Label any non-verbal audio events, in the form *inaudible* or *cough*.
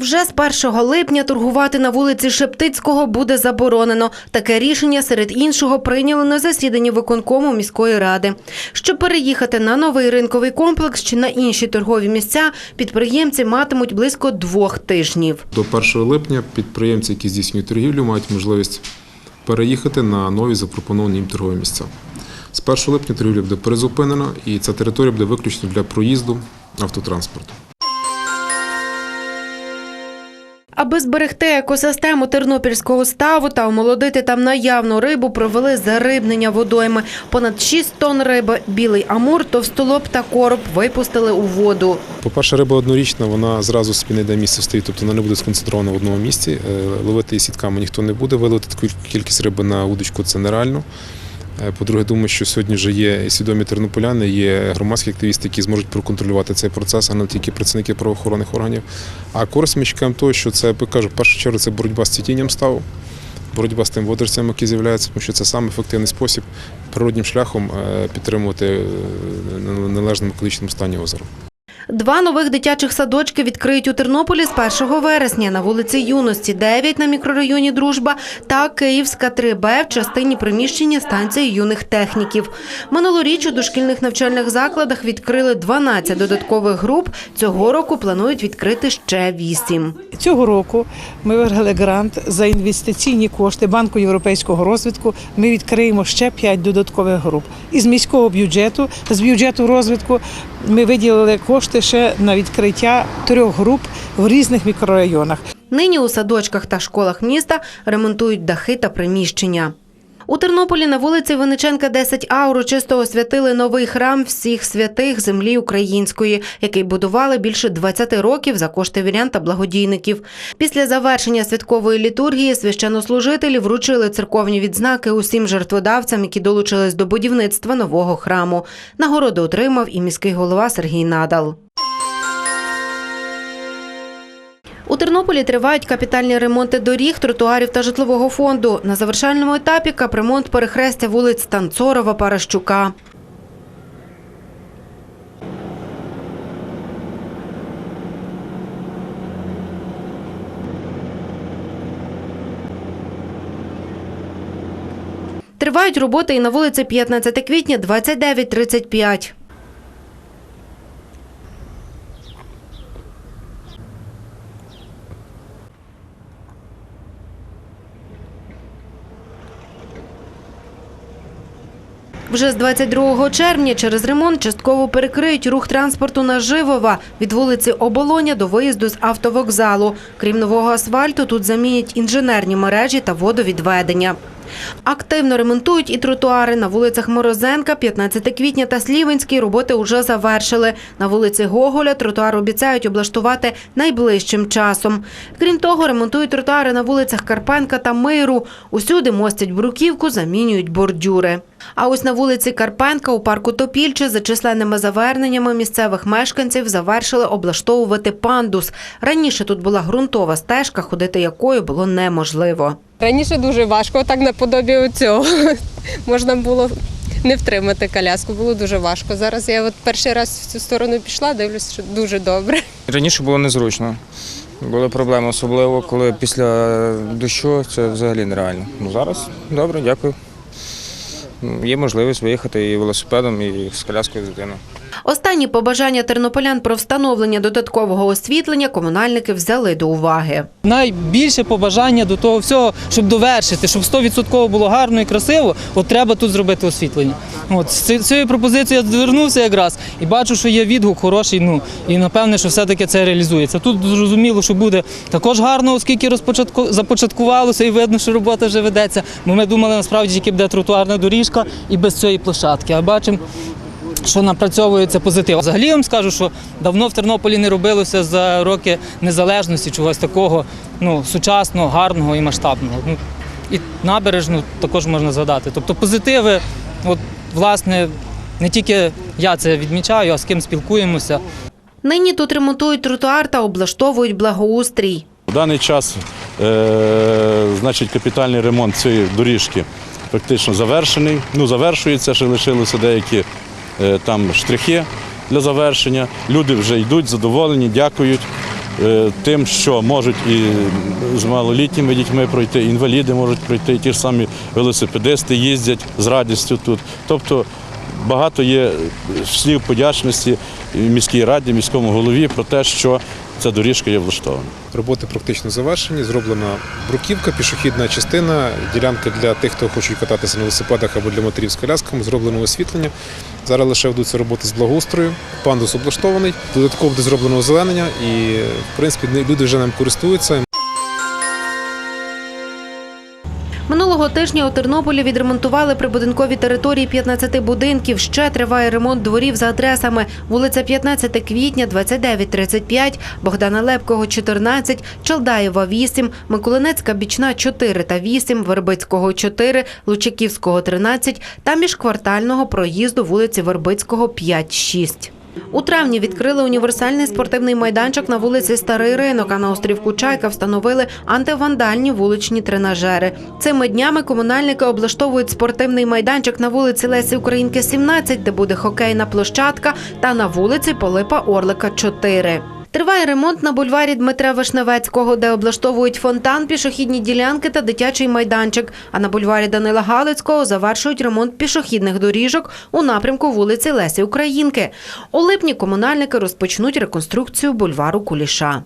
Вже з 1 липня торгувати на вулиці Шептицького буде заборонено. Таке рішення серед іншого прийняли на засіданні виконкому міської ради. Щоб переїхати на новий ринковий комплекс чи на інші торгові місця, підприємці матимуть близько двох тижнів. До 1 липня підприємці, які здійснюють торгівлю, мають можливість переїхати на нові запропоновані їм торгові місця. З 1 липня торгівля буде призупинена і ця територія буде виключно для проїзду автотранспорту. Аби зберегти екосистему тернопільського ставу та омолодити там наявну рибу, провели зарибнення водойми. Понад 6 тонн риби, білий амур, товстолоб та короб випустили у воду. По-перше, риба однорічна, вона зразу собі не йде місце стоїть, тобто вона не буде сконцентрована в одному місці. Е, Ловити її сітками ніхто не буде. Виловити таку кількість риби на удочку це нереально. Е, По-друге, думаю, що сьогодні вже є свідомі тернополяни, є громадські активісти, які зможуть проконтролювати цей процес, а не тільки працівники правоохоронних органів. А користь ми того, що це я кажу, в першу чергу це боротьба з цвітінням ставу, боротьба з тим водорцем, які з'являються, тому що це саме ефективний спосіб природнім шляхом е, підтримувати е, належному екологічному стані озера. Два нових дитячих садочки відкриють у Тернополі з 1 вересня на вулиці Юності 9 на мікрорайоні Дружба та Київська 3Б в частині приміщення станції юних техніків. Минулоріч у дошкільних навчальних закладах відкрили 12 додаткових груп. Цього року планують відкрити ще 8. Цього року ми виграли грант за інвестиційні кошти Банку європейського розвитку. Ми відкриємо ще 5 додаткових груп. Із міського бюджету, з бюджету розвитку ми виділили кошти ще на відкриття трьох груп в різних мікрорайонах. Нині у садочках та школах міста ремонтують дахи та приміщення. У Тернополі на вулиці Винниченка 10А урочисто освятили новий храм всіх святих землі української, який будували більше 20 років за кошти вірян та благодійників. Після завершення святкової літургії священнослужителі вручили церковні відзнаки усім жертводавцям, які долучились до будівництва нового храму. Нагороду отримав і міський голова Сергій Надал. Тернополі тривають капітальні ремонти доріг, тротуарів та житлового фонду. На завершальному етапі капремонт перехрестя вулиць Танцорова, Паращука. Тривають роботи і на вулиці 15 квітня 29-35. Вже з 22 червня через ремонт частково перекриють рух транспорту на Живова від вулиці Оболоня до виїзду з автовокзалу. Крім нового асфальту, тут замінять інженерні мережі та водовідведення. Активно ремонтують і тротуари на вулицях Морозенка, 15 квітня та Слівенській роботи вже завершили. На вулиці Гоголя тротуар обіцяють облаштувати найближчим часом. Крім того, ремонтують тротуари на вулицях Карпенка та Миру. Усюди мостять бруківку, замінюють бордюри. А ось на вулиці Карпенка у парку Топільче за численними заверненнями місцевих мешканців завершили облаштовувати пандус. Раніше тут була ґрунтова стежка, ходити якою було неможливо. Раніше дуже важко, так наподобі цього. *laughs* Можна було не втримати коляску, було дуже важко. Зараз я от перший раз в цю сторону пішла, дивлюсь, що дуже добре. Раніше було незручно. Були проблеми, особливо коли після дощу це взагалі нереально. Ну зараз добре, дякую. Є можливість виїхати і велосипедом, і з коляскою з дитиною. Останні побажання тернополян про встановлення додаткового освітлення комунальники взяли до уваги. Найбільше побажання до того всього, щоб довершити, щоб 100% було гарно і красиво, от треба тут зробити освітлення. От з цією пропозицією я звернувся якраз і бачу, що є відгук хороший. Ну і напевне, що все-таки це реалізується. Тут зрозуміло, що буде також гарно, оскільки розпочатку започаткувалося і видно, що робота вже ведеться. Бо ми думали насправді, тільки буде тротуарна доріжка і без цієї площадки. А бачимо, що напрацьовується позитив. Взагалі я вам скажу, що давно в Тернополі не робилося за роки незалежності чогось такого ну, сучасного, гарного і масштабного. Ну, і набережну також можна згадати. Тобто позитиви, от, власне, не тільки я це відмічаю, а з ким спілкуємося. Нині тут ремонтують тротуар та облаштовують благоустрій. В даний час е, значить, капітальний ремонт цієї доріжки фактично завершений. Ну, завершується, ще лишилися деякі там штрихи для завершення. Люди вже йдуть, задоволені, дякують. е, тим, що можуть і з малолітніми дітьми пройти, інваліди можуть пройти, ті ж самі велосипедисти їздять з радістю тут. Тобто багато є слів подячності міській раді, міському голові про те, що ця доріжка є влаштована. Роботи практично завершені. Зроблена бруківка, пішохідна частина, ділянка для тих, хто хочуть кататися на велосипедах або для матерів з колясками. Зроблено освітлення. Зараз лише ведуться роботи з благоустрою. Пандус облаштований. Додатково буде зроблено озеленення, і в принципі люди вже ним користуються. Минулого тижня у Тернополі відремонтували прибудинкові території 15 будинків. Ще триває ремонт дворів за адресами вулиця 15 квітня, 29-35, Богдана Лепкого, 14, Чалдаєва, 8, Миколинецька, Бічна, 4 та 8, Вербицького, 4, Лучаківського, 13 та міжквартального проїзду вулиці Вербицького, 5-6. У травні відкрили універсальний спортивний майданчик на вулиці Старий Ринок, а на острівку Чайка встановили антивандальні вуличні тренажери. Цими днями комунальники облаштовують спортивний майданчик на вулиці Лесі Українки, 17, де буде хокейна площадка, та на вулиці Полипа Орлика, 4. Триває ремонт на бульварі Дмитра Вишневецького, де облаштовують фонтан, пішохідні ділянки та дитячий майданчик. А на бульварі Данила Галицького завершують ремонт пішохідних доріжок у напрямку вулиці Лесі Українки. У липні комунальники розпочнуть реконструкцію бульвару Куліша.